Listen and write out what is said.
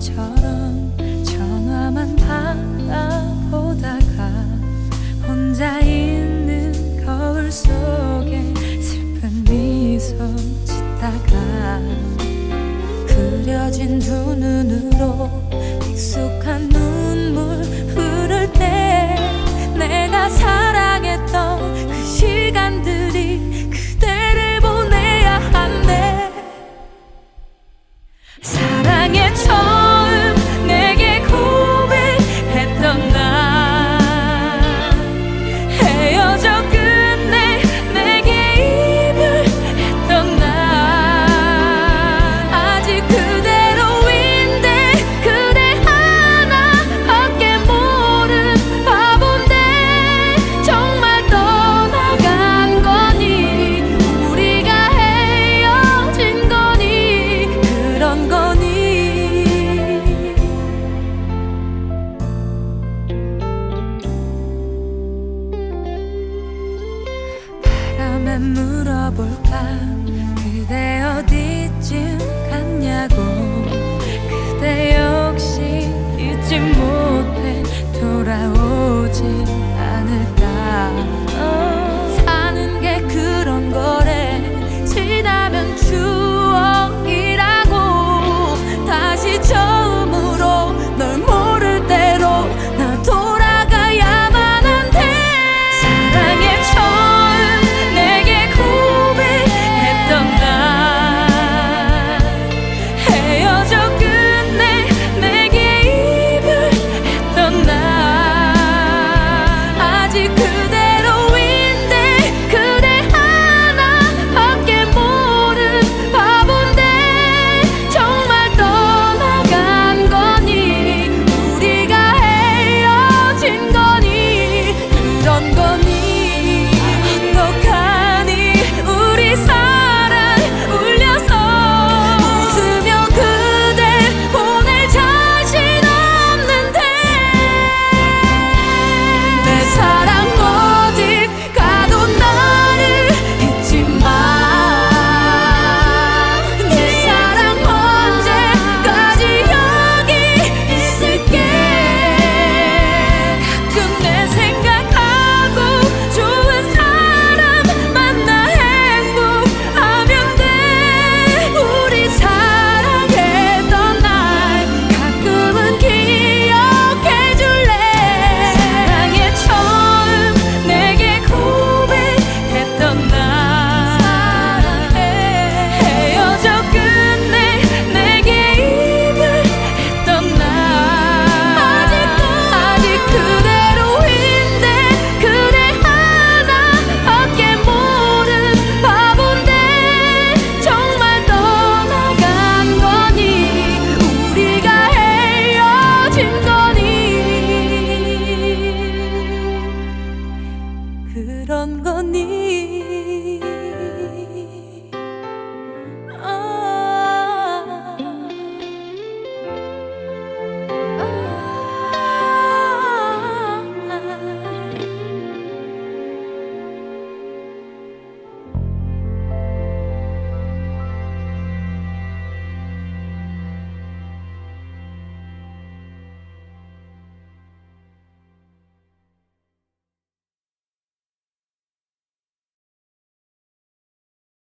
처럼 전화만 바라보다가 혼자 있는 거울 속에 슬픈 미소 짓다가 그려진 두 눈으로 익숙한 눈 맘만 물어볼까? 그대 어디쯤 갔냐고. 그대 역시 잊지 못해 돌아오지